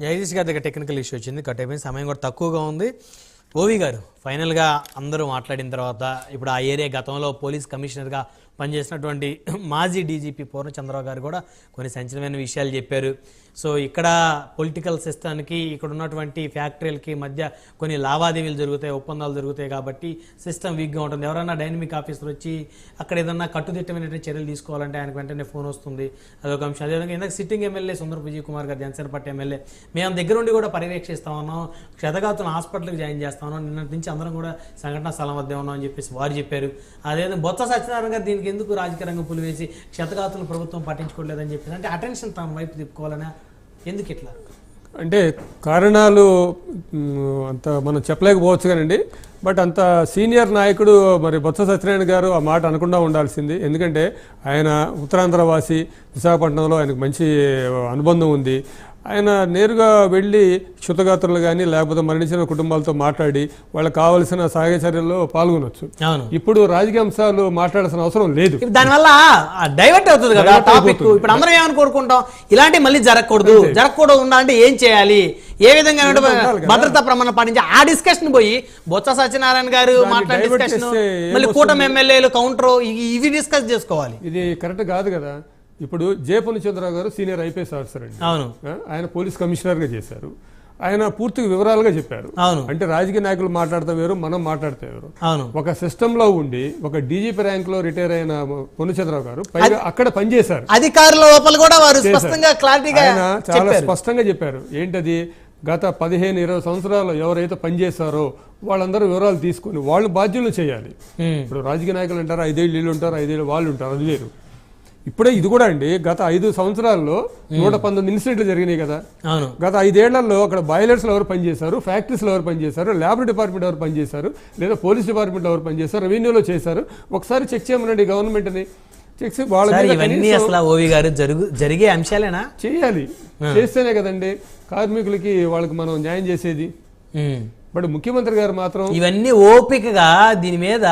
జగదీష్ గారి దగ్గర technical issue వచ్చింది కట్ అయిపోయింది సమయం కూడా తక్కువగా ఉంది. ఓవి గారు ఫైనల్గా అందరూ మాట్లాడిన తర్వాత ఇప్పుడు ఆ ఏరియా గతంలో పోలీస్ కమిషనర్గా పనిచేసినటువంటి మాజీ డీజీపీ పూర్ణచంద్రరావు గారు కూడా కొన్ని సంచలనమైన విషయాలు చెప్పారు. సో ఇక్కడ పొలిటికల్ సిస్టానికి ఇక్కడ ఉన్నటువంటి ఫ్యాక్టరీలకి మధ్య కొన్ని లావాదేవీలు జరుగుతాయి ఒప్పందాలు జరుగుతాయి కాబట్టి సిస్టమ్ వీక్గా ఉంటుంది. ఎవరైనా డైనమిక్ ఆఫీసర్ వచ్చి అక్కడ ఏదన్నా కట్టుదిట్టమైనటువంటి చర్యలు తీసుకోవాలంటే ఆయనకు వెంటనే ఫోన్ వస్తుంది. అదొక అంశం. అదేవిధంగా ఇందాక sitting MLA Sundara Vijay Kumar garu Janasena party MLA మేము దగ్గరుండి కూడా పర్యవేక్షిస్తా ఉన్నాం. క్షతగాతులను హాస్పిటల్కి జాయిన్ చేస్తా ఉన్నాం. నిన్నటి నుంచి అందరం కూడా సంఘటన స్థలం వద్ద ఉన్నామని అని చెప్పేసి వారు చెప్పారు. అదేదో బొత్స సత్యనారాయణ గారు దీనికి ఎందుకు రాజకీయ రంగం పులివేసి క్షతగాతులు ప్రభుత్వం పట్టించుకోలేదని చెప్పేసి అంటే అటెన్షన్ తమ వైపు తిప్పుకోవాలనే? ఎందుకు ఇట్లా? అంటే కారణాలు అంత మనం చెప్పలేకపోవచ్చు కానండి. బట్ అంత సీనియర్ నాయకుడు మరి బొత్స సత్యనారాయణ గారు ఆ మాట అనకుండా ఉండాల్సింది. ఎందుకంటే ఆయన ఉత్తరాంధ్ర వాసి విశాఖపట్నంలో ఆయనకు మంచి అనుబంధం ఉంది. ఆయన నేరుగా వెళ్ళి క్షుతగాత్రులు కానీ లేకపోతే మరణించిన కుటుంబాలతో మాట్లాడి వాళ్ళకి కావలసిన సహాయ చర్యల్లో పాల్గొనొచ్చు. ఇప్పుడు రాజకీయ అంశాలు మాట్లాడాల్సిన అవసరం లేదు. దానివల్ల డైవర్ట్ అవుతుంది కదా టాపిక్. ఇప్పుడు అందరం ఏమని కోరుకుంటాం? ఇలాంటి మళ్ళీ జరగకూడదు. జరగకూడదు ఉండాలంటే ఏం చేయాలి? ఏ విధంగా. భద్రతా ప్రమాణం పాటించి ఆ డిస్కషన్ పోయి బొత్స సత్యనారాయణ గారు మాట్లాడే డిస్కషన్ మళ్ళీ? కూటమి ఎమ్మెల్యేలు కౌంటర్ ఇవి డిస్కస్ చేసుకోవాలి. ఇది కరెక్ట్ కాదు కదా. ఇప్పుడు జే చంద్రరావు గారు సీనియర్ ఐపీఎస్ ఆఫీసర్ అండి. అవును. ఆయన పోలీస్ కమిషనర్గా చేశారు. ఆయన పూర్తిగా వివరాలుగా చెప్పారు. అవును. అంటే రాజకీయ నాయకులు మాట్లాడితే వేరు మనం మాట్లాడితే వేరు. అవును. ఒక సిస్టంలో ఉండి ఒక డీజీపీ ర్యాంక్లో రిటైర్ అయిన పొన్నుచంద్రరావు గారు పైగా అక్కడ పనిచేశారు. అధికారుల లోపల కూడా వారు స్పష్టంగా క్లారిటీగా చాలా స్పష్టంగా చెప్పారు. ఏంటది? గత పదిహేను ఇరవై సంవత్సరాలు ఎవరైతే పనిచేస్తారో వాళ్ళందరూ వివరాలు తీసుకుని వాళ్ళు బాధ్యులు చేయాలి. ఇప్పుడు రాజకీయ నాయకులు అంటారు? ఐదేళ్ళు వీళ్ళు ఉంటారు? ఐదేళ్ళు వాళ్ళు ఉంటారు. అది వేరు. ఇప్పుడే ఇది కూడా అండి గత ఐదు సంవత్సరాల్లో నూట పంతొమ్మిది ఇన్సిడెంట్లు జరిగినాయి కదా. అవును. గత ఐదేళ్ళలో అక్కడ బాయిలర్స్లో ఎవరు పనిచేశారు ఫ్యాక్టరీస్లో ఎవరు పనిచేశారు ల్యాబ్ డిపార్ట్మెంట్ ఎవరు పనిచేశారు లేదా పోలీస్ డిపార్ట్మెంట్లో ఎవరు పనిచేశారు రెవెన్యూలో చేశారు. ఒకసారి చెక్ చేయమనండి గవర్నమెంట్ని. మీద ఇవన్నీ అసలు ఓవి గారు జరుగు జరిగే అంశాలేనా? చేయాలి. చేస్తేనే కదండి కార్మికులకి వాళ్ళకి మనం న్యాయం చేసేది. బట్ ముఖ్యమంత్రి గారు మాత్రం ఇవన్నీ ఓపికగా దీని మీద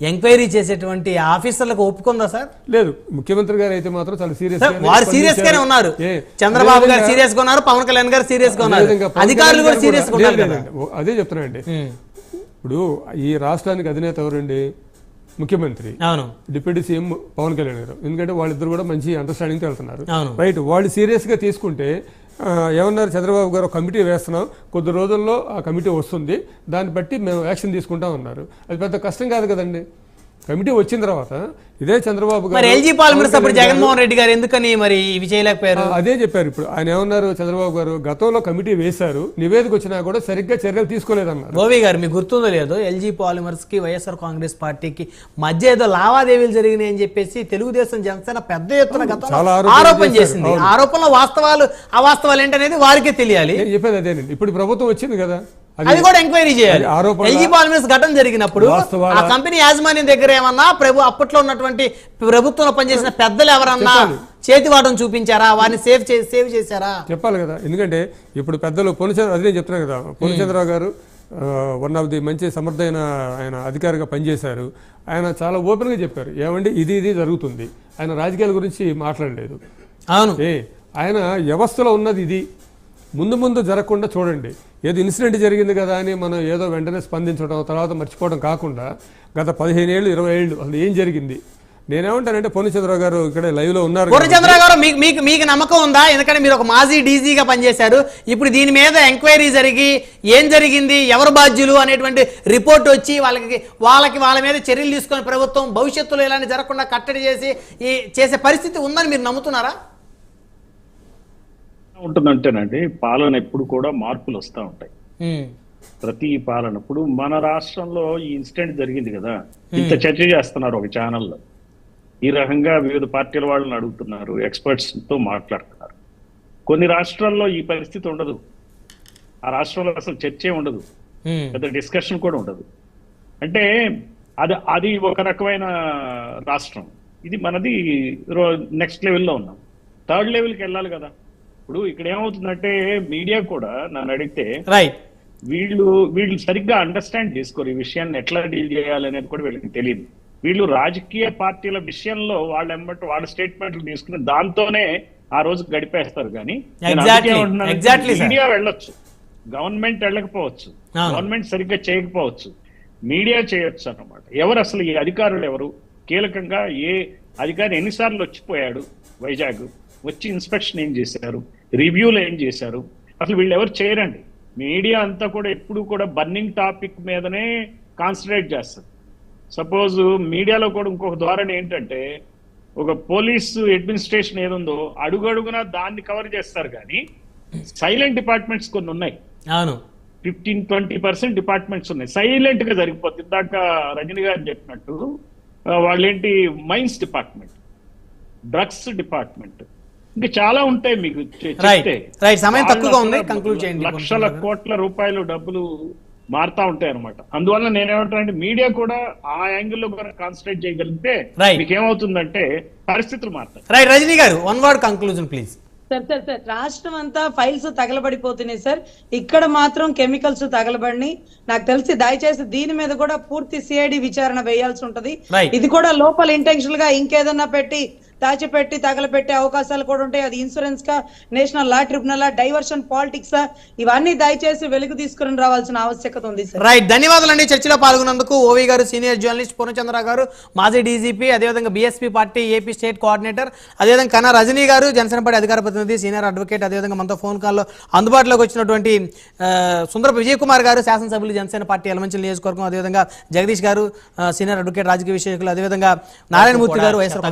ఎంక్వైరీ చేసేటువంటి ఆఫీసర్లకు ఒప్పుకుందా సార్? లేదు ముఖ్యమంత్రి గారు అయితే మాత్రం చాలా సీరియస్ సార్, వారు సీరియస్ గానే ఉన్నారు. చంద్రబాబు గారు సీరియస్గా ఉన్నారు పవన్ కళ్యాణ్ గారు సీరియస్గా ఉన్నారు. అధికారులు కూడా సీరియస్గా ఉన్నారు అదే చెప్తున్నా అండి ఉమ్, ఇప్పుడు ఈ రాష్ట్రానికి అధినేత ఎవరండి? ముఖ్యమంత్రి. అవును. డిప్యూటీ సీఎం పవన్ కళ్యాణ్ గారు. ఎందుకంటే వాళ్ళిద్దరు కూడా మంచి అండర్స్టాండింగ్తో వెళ్తున్నారు. రైట్ వాళ్ళు సీరియస్గా తీసుకుంటే ఆ, ఏమన్నారు? చంద్రబాబు గారు ఒక కమిటీ వేస్తున్నాం. కొద్ది రోజుల్లో ఆ కమిటీ వస్తుంది. దాన్ని బట్టి మేము యాక్షన్ తీసుకుంటాం ఉన్నారు. అది పెద్ద కష్టం కాదు కదండి. కమిటీ వచ్చిన తర్వాత ఇదే చంద్రబాబు గారు ఎల్జీ పాలిమర్స్ అప్పుడు జగన్మోహన్ రెడ్డి గారు ఎందుకని మరి ఇవి చేయలేకపోయారు అదే చెప్పారు ఇప్పుడు. ఆయన ఏమన్నారు చంద్రబాబు గారు? గతంలో కమిటీ వేశారు నివేదిక వచ్చినా కూడా సరిగ్గా చర్యలు తీసుకోలేదన్నారు. గోవి గారు మీకు గుర్తుందో లేదో ఎల్జీ పాలిమర్స్కి వైఎస్ఆర్ కాంగ్రెస్ పార్టీకి మధ్య ఏదో లావాదేవీలు జరిగినాయి అని చెప్పేసి తెలుగుదేశం జనసేన పెద్ద ఎత్తున గతంలో ఆరోపణ. చేసింది. ఆరోపణలో వాస్తవాలు అవాస్తవాలు ఏంటనేది వారికే తెలియాలి. చెప్పేది అదేనండి. ఇప్పుడు ప్రభుత్వం వచ్చింది కదా. అది కూడా ఎంక్వైరీ చేయాలి. ఎల్జీ పాలిమర్స్ ఘటన జరిగినప్పుడు ఆ కంపెనీ యాజమాన్యం దగ్గర ఏమన్నా ప్రభు అప్పట్లో ఉన్నటువంటి ప్రభుత్వంలో పనిచేసిన పెద్దలు ఎవరన్నా చేతివాటం చూపించారా? వారిని సేవ్ చే సేవ్ చేశారా? చెప్పాలి కదా. ఎందుకంటే ఇప్పుడు పెద్దలు పొన్నుచంద్ర అదే నేను చెప్తున్నాను కదా. పొన్నుచంద్రరావు గారు వన్ ఆఫ్ ది మంచి సమర్థమైన ఆయన అధికారిగా పనిచేశారు. ఆయన చాలా ఓపెన్గా చెప్పారు. ఏమండి? ఇది ఇది జరుగుతుంది. ఆయన రాజకీయాల గురించి మాట్లాడలేదు. అవును. ఏ ఆయన వ్యవస్థలో ఉన్నది ఇది. ముందు ముందు జరగకుండా చూడండి. ఏదో ఇన్సిడెంట్ జరిగింది కదా అని మనం ఏదో వెంటనే స్పందించడం తర్వాత మర్చిపోవడం కాకుండా గత పదిహేను ఏళ్ళు ఇరవై ఏళ్ళు అసలు ఏం జరిగింది? నేనేమంటానంటే పొన్నుచంద్రరావు గారు ఇక్కడ లైవ్లో ఉన్నారు కదా. పూర్ణచంద్ర గారు మీకు మీకు మీకు నమ్మకం ఉందా? ఎందుకంటే మీరు ఒక మాజీ డీజీగా పనిచేశారు. ఇప్పుడు దీని మీద ఎంక్వైరీ జరిగి ఏం జరిగింది? ఎవరు బాధ్యులు? అనేటువంటి రిపోర్ట్ వచ్చి వాళ్ళకి వాళ్ళకి వాళ్ళ మీద చర్యలు తీసుకొని ప్రభుత్వం భవిష్యత్తులో ఇలాంటి జరగకుండా కట్టడి చేసి ఈ చేసే పరిస్థితి ఉందని మీరు నమ్ముతున్నారా? ఉంటుందంటేనండి పాలన ఎప్పుడు కూడా మార్పులు వస్తూ ఉంటాయి ప్రతి పాలన ఇప్పుడు మన రాష్ట్రంలో ఈ ఇన్సిడెంట్ జరిగింది కదా ఇంత చర్చ చేస్తున్నారు ఒక ఛానల్లో. ఈ రకంగా వివిధ పార్టీల వాళ్ళని అడుగుతున్నారు ఎక్స్పర్ట్స్తో మాట్లాడుతున్నారు. కొన్ని రాష్ట్రాల్లో ఈ పరిస్థితి ఉండదు. ఆ రాష్ట్రంలో అసలు చర్చే ఉండదు. పెద్ద డిస్కషన్ కూడా ఉండదు. అంటే అది అది ఒక రకమైన రాష్ట్రం. ఇది మనది నెక్స్ట్ లెవెల్లో ఉన్నాం. థర్డ్ లెవెల్కి వెళ్ళాలి కదా. ఇప్పుడు ఇక్కడ ఏమవుతుందంటే మీడియా కూడా నన్ను అడిగితే రైట్ వీళ్ళు వీళ్ళు సరిగ్గా అండర్స్టాండ్ చేసుకోరు ఈ విషయాన్ని ఎట్లా డీల్ చేయాలనేది కూడా వీళ్ళకి తెలియదు. వీళ్ళు రాజకీయ పార్టీల విషయంలో వాళ్ళ ఎమ్మటి వాళ్ళ స్టేట్మెంట్లు తీసుకుని దాంతోనే ఆ రోజు గడిపేస్తారు కానీ. మీడియా వెళ్ళొచ్చు. గవర్నమెంట్ వెళ్ళకపోవచ్చు. గవర్నమెంట్ సరిగ్గా చేయకపోవచ్చు. మీడియా చేయొచ్చు అన్నమాట. ఎవరు అసలు ఈ అధికారులు ఎవరు? కీలకంగా ఏ అధికారి ఎన్నిసార్లు వచ్చిపోయాడు వైజాగ్? వచ్చి ఇన్స్పెక్షన్ ఏం చేశారు? రివ్యూలు ఏం చేశారు? అసలు వీళ్ళు ఎవరు చేయరండి. మీడియా అంతా కూడా ఎప్పుడు కూడా బర్నింగ్ టాపిక్ మీదనే కాన్సన్ట్రేట్ చేస్తారు. సపోజ్ మీడియాలో కూడా ఇంకొక ధోరణి ఏంటంటే ఒక పోలీసు అడ్మినిస్ట్రేషన్ ఏదుందో అడుగడుగునా దాన్ని కవర్ చేస్తారు కానీ సైలెంట్ డిపార్ట్మెంట్స్ కొన్ని ఉన్నాయి. అవును. ఫిఫ్టీన్ ట్వంటీ పర్సెంట్ డిపార్ట్మెంట్స్ ఉన్నాయి. సైలెంట్గా జరిగిపోతుంది ఇందాక రజనీ గారు చెప్పినట్టు వాళ్ళేంటి మైన్స్ డిపార్ట్మెంట్ డ్రగ్స్ డిపార్ట్మెంట్ ఇంకా చాలా ఉంటాయి మీకు. Right. సమయం తక్కువగా ఉంది. Conclude చేయండి. లక్షల కోట్ల రూపాయలు డబ్బులు మారుతా ఉంటాయి అనమాట అందువల్ల నేనేమంటానంటే మీడియా కూడా ఆ యాంగిల్లో కూడా కాన్సన్ట్రేట్ చేయగలిగితే Right. మీకు ఏమవుతుందంటే పరిస్థితులు మారుతాయి right Rajini garu one word conclusion please sir sir sir రాష్ట్రం అంతా ఫైల్స్ తగలబడిపోతున్నాయి సార్ ఇక్కడ మాత్రం కెమికల్స్ తగలబడి నాకు తెలిసి దయచేసి దీని మీద కూడా పూర్తి సిఐడి విచారణ వేయాల్సి ఉంటది. ఇది కూడా లోపల ఇంటెన్షనల్గా ఇంకేదన్నా పెట్టి దాచిపెట్టి తగలపెట్టే అవకాశాలు కూడా ఉంటాయి. అది ఇన్సూరెన్స్గా National Law Tribunal diversion politics ఇవన్నీ దయచేసి వెలుగు తీసుకుని రావాల్సిన ఆవశ్యకత ఉంది సార్ రైట్ ధన్యవాదాలండి. చర్చలో పాల్గొన్నందుకు ఓవి గారు సీనియర్ జర్నలిస్ట్ పూర్ణచంద్ర గారు మాజీ డీజీపీ అదేవిధంగా BSP party AP state coordinator అదేవిధంగా కన్నా రజనీ గారు జనసేన పార్టీ అధికార ప్రతినిధి సీనియర్ అడ్వకేట్ అదేవిధంగా మనతో ఫోన్ కాల్లో అందుబాటులోకి వచ్చినటువంటి ఆ, సుందరపు విజయ్ కుమార్ గారు శాసనసభ్యులు జనసేన పార్టీ ఎలమంచి నియోజకవర్గం అదేవిధంగా జగదీష్ గారు సీనియర్ అడ్వకేట్ రాజకీయ విషయకులు అదేవిధంగా నారాయణమూర్తి గారు వైఎస్ఆర్.